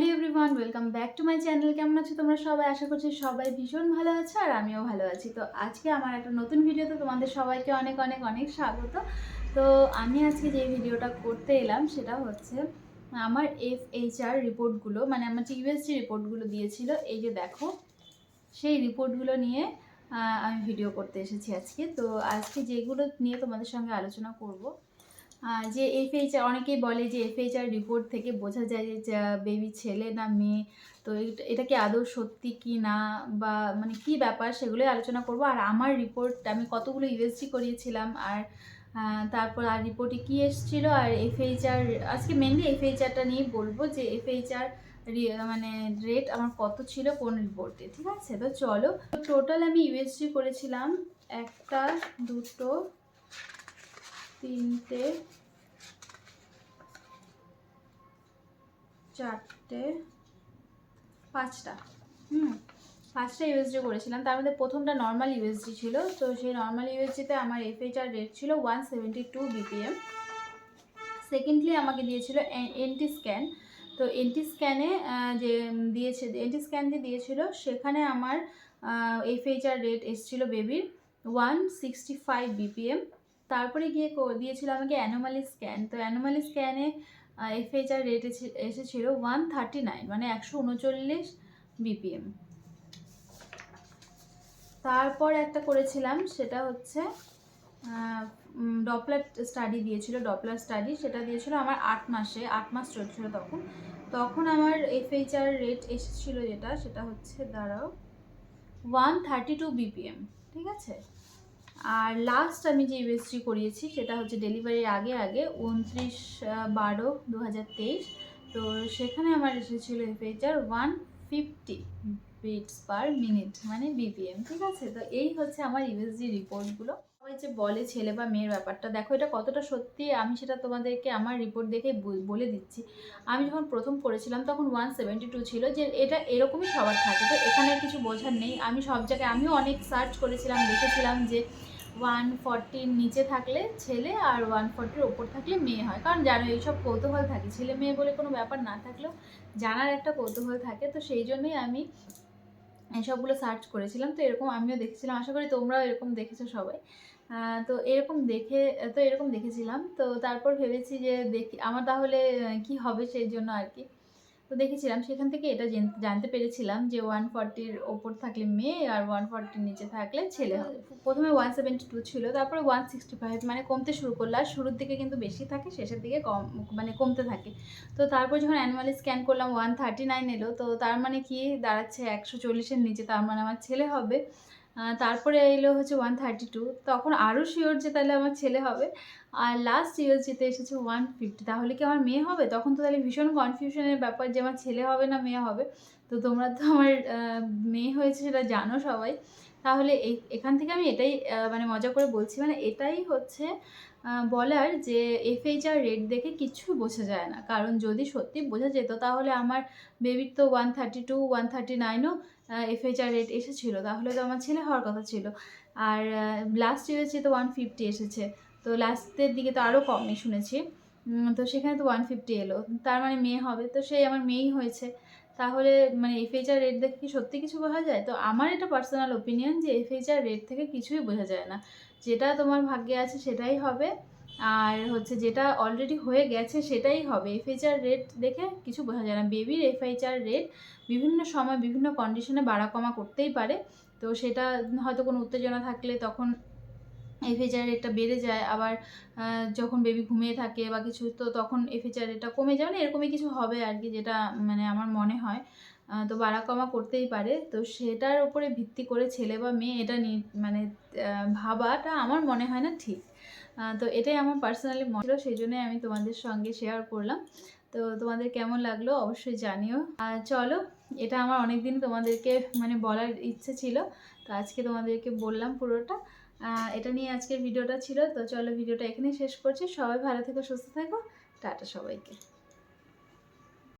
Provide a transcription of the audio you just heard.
Hello everyone, welcome back to my channel. কেমন আছো তোমরা সবাই? আশা করছি সবাই ভীষণ ভালো আছো আর আমিও ভালো আছি। তো আজকে আমার একটা নতুন ভিডিওতে তোমাদের সবাইকে অনেক অনেক অনেক স্বাগত। তো আমি আজকে যে ভিডিওটা করতে এলাম সেটা হচ্ছে আমার এফ এইচ আর রিপোর্টগুলো মানে আমার ইউএসজি রিপোর্টগুলো দিয়েছিল, এই যে দেখো, সেই রিপোর্টগুলো নিয়ে আমি ভিডিও করতে এসেছি আজকে। তো আজকে যেগুলো নিয়ে তোমাদের সঙ্গে আলোচনা করব যে এফএইচআর অনেকেই বলে যে এফএইচআর রিপোর্ট থেকে বোঝা যায় যে বেবি ছেলে না মেয়ে, তো এটা- কি আদৌ সত্যি কি না বা মানে কি ব্যাপার সেগুলোই আলোচনা করব। আর আমার রিপোর্ট আমি কতগুলো ইউএসজি করিয়েছিলাম আর তারপর আর রিপোর্টে কি এসেছিল আর এফএইচআর আজকে মেনলি এফএইচআরটা নিয়ে বলব যে এফএইচআর মানে রেট আমার কত ছিল কোন রিপোর্টে ঠিক আছে? তো চলো টোটাল আমি ইউএসজি করেছিলাম একটা, দুটো তিনটে, চারটে, পাঁচটা। হুম, পাঁচটা ইউএসডি করেছিলাম। তার মধ্যে প্রথমটা নর্মাল ইউএসডি ছিল। তো সেই নর্মাল ইউএসডিতে আমার এফএইচআর রেট ছিল one seventy two BPM secondly আমাকে দিয়েছিল এনটি স্ক্যান তো এনটি স্ক্যানে যে দিয়েছে এনটি স্ক্যান যে দিয়েছিল, সেখানে আমার এফএইচআর রেট এসেছিল বেবির ওয়ান সিক্সটি ফাইভ বিপিএম তারপরে গিয়ে দিয়েছিল আমাকে অ্যানোমালি স্ক্যান। তো অ্যানোমালি স্ক্যানে এফএইচআর রেট এসেছিল ওয়ান থার্টি নাইন মানে একশো উনচল্লিশ বিপিএম তারপর একটা করেছিলাম, সেটা হচ্ছে ডপলার স্টাডি দিয়েছিল ডপলার স্টাডি সেটা দিয়েছিল আমার আট মাসে, আট মাস চলছিল তখন। তখন আমার এফএইচআর রেট এসেছিল যেটা, সেটা হচ্ছে, দাঁড়াও ওয়ান থার্টি টু বিপিএম ঠিক আছে? আর লাস্ট আমি যে ইউএসজি করিয়েছি, সেটা হচ্ছে ডেলিভারির আগে আগে উনত্রিশ বারো দু তো সেখানে আমার এসেছিল FHR one fifty beats per minute মানে বিপিএম ঠিক আছে? তো এই হচ্ছে আমার ইউএসজি রিপোর্টগুলো সবাই যে বলে ছেলে বা মেয়ের ব্যাপারটা, দেখো এটা কতটা সত্যি আমি সেটা তোমাদেরকে আমার রিপোর্ট দেখে বলে দিচ্ছি। আমি যখন প্রথম করেছিলাম তখন ওয়ান সেভেন্টি টু ছিল যে এটা এরকমই সবার থাকে, তো এখানে কিছু বোঝার নেই। আমি সব জায়গায়, আমিও অনেক সার্চ করেছিলাম, দেখেছিলাম যে ওয়ান ফর্টির নিচে থাকলে ছেলে আর ওয়ান ফর্টির ওপর থাকলে মেয়ে হয়। কারণ জানো এইসব কৌতূহল থাকে। ছেলে মেয়ে বলে কোনো ব্যাপার না থাকলেও জানার একটা কৌতূহল থাকে। তো সেই জন্যই আমি এসবগুলো সার্চ করেছিলাম। তো এরকম আমিও দেখেছিলাম। আশা করি তোমরাও এরকম দেখেছ সবাই। তো এরকম দেখে, তো এরকম দেখেছিলাম। তো তারপর ভেবেছি যে দেখি, আমার তাহলে কি হবে সেই জন্য আর কি। তো দেখেছিলাম, সেখান থেকে এটা জানতে পেরেছিলাম যে ওয়ান ফর্টির ওপর থাকলে মেয়ে আর ওয়ান ফর্টির নিচে থাকলে ছেলে হবে। প্রথমে ওয়ান সেভেন্টি টু ছিল, তারপরে ওয়ান সিক্সটি ফাইভ মানে কমতে শুরু করল। আর শুরুর দিকে কিন্তু বেশি থাকে, শেষের দিকে কম মানে কমতে থাকে। তো তারপর যখন অ্যানুয়ালি স্ক্যান করলাম ওয়ান থার্টি নাইন এলো। তো তার মানে কি? দাঁড়াচ্ছে একশো চল্লিশের নিচে, তার মানে আমার ছেলে হবে। তারপরে এলো হচ্ছে ওয়ান থার্টি টু তখন আরও শিওর যে তাহলে আমার ছেলে হবে। আর লাস্ট ইউএসজিতে এসেছে ওয়ান ফিফটি তাহলে কি আমার মেয়ে হবে? তখন তো তাহলে ভীষণ কনফিউশনের ব্যাপার যে আমার ছেলে হবে না মেয়ে হবে। তো তোমরা তো আমার মেয়ে হয়েছে সেটা জানো সবাই। তাহলে এখান থেকে আমি এটাই মানে মজা করে বলছি। মানে এটাই হচ্ছে বলার যে এফএইচআর রেট দেখে কিছু বোঝা যায় না। কারণ যদি সত্যি বোঝা যেত তাহলে আমার বেবির তো one thirty two one thirty নাইনও FHR rate এসেছিল, তাহলে তো আমার ছেলে হওয়ার কথা ছিল। আর লাস্ট ইউএসজি তো ওয়ান ফিফটি এসেছে। তো লাস্টের দিকে তো আরও কমই শুনেছি। তো সেখানে তো ওয়ান ফিফটি এলো। তার মানে মেয়ে হবে, তো সেই আমার মেয়েই হয়েছে। তাহলে মানে এফএইচআর রেট দেখে কি সত্যি কিছু বোঝা যায়? তো আমার এটা পার্সোনাল ওপিনিয়ন যে এফএইচআর রেট থেকে কিছুই বোঝা যায় না। যেটা তোমার ভাগ্যে আছে সেটাই হবে। আর হচ্ছে যেটা অলরেডি হয়ে গেছে সেটাই হবে। এফএইচআর রেট দেখে কিছু বোঝা যায় না। বেবির এফএইচআর রেট বিভিন্ন সময় বিভিন্ন কন্ডিশনে বাড়া কমা করতেই পারে। তো সেটা হয়তো কোনো উত্তেজনা থাকলে তখন এফএইচআর রেটটা বেড়ে যায়। আবার যখন বেবি ঘুমিয়ে থাকে বা কিছু, তো তখন এফএইচআর রেটটা কমে যাবে না। এরকমই কিছু হবে আর কি যেটা মানে আমার মনে হয়। তো বাড়া কমা করতেই পারে। তো সেটার উপরে ভিত্তি করে ছেলে বা মেয়ে এটা নি মানে ভাবাটা আমার মনে হয় না ঠিক। তো এটাই আমার পার্সোনালি মনে ছিল, সেই জন্যই আমি তোমাদের সঙ্গে শেয়ার করলাম। তো তোমাদের কেমন লাগল অবশ্যই জানিও। চলো, এটা আমার অনেক দিন তোমাদেরকে মানে বলার ইচ্ছে ছিল, তো আজকে তোমাদেরকে বললাম পুরোটা। এটা নিয়ে আজকের ভিডিওটা ছিল, তো চলো ভিডিওটা এখানেই শেষ করছি। সবাই ভালো থেকো, সুস্থ থাকো। টাটা সবাইকে।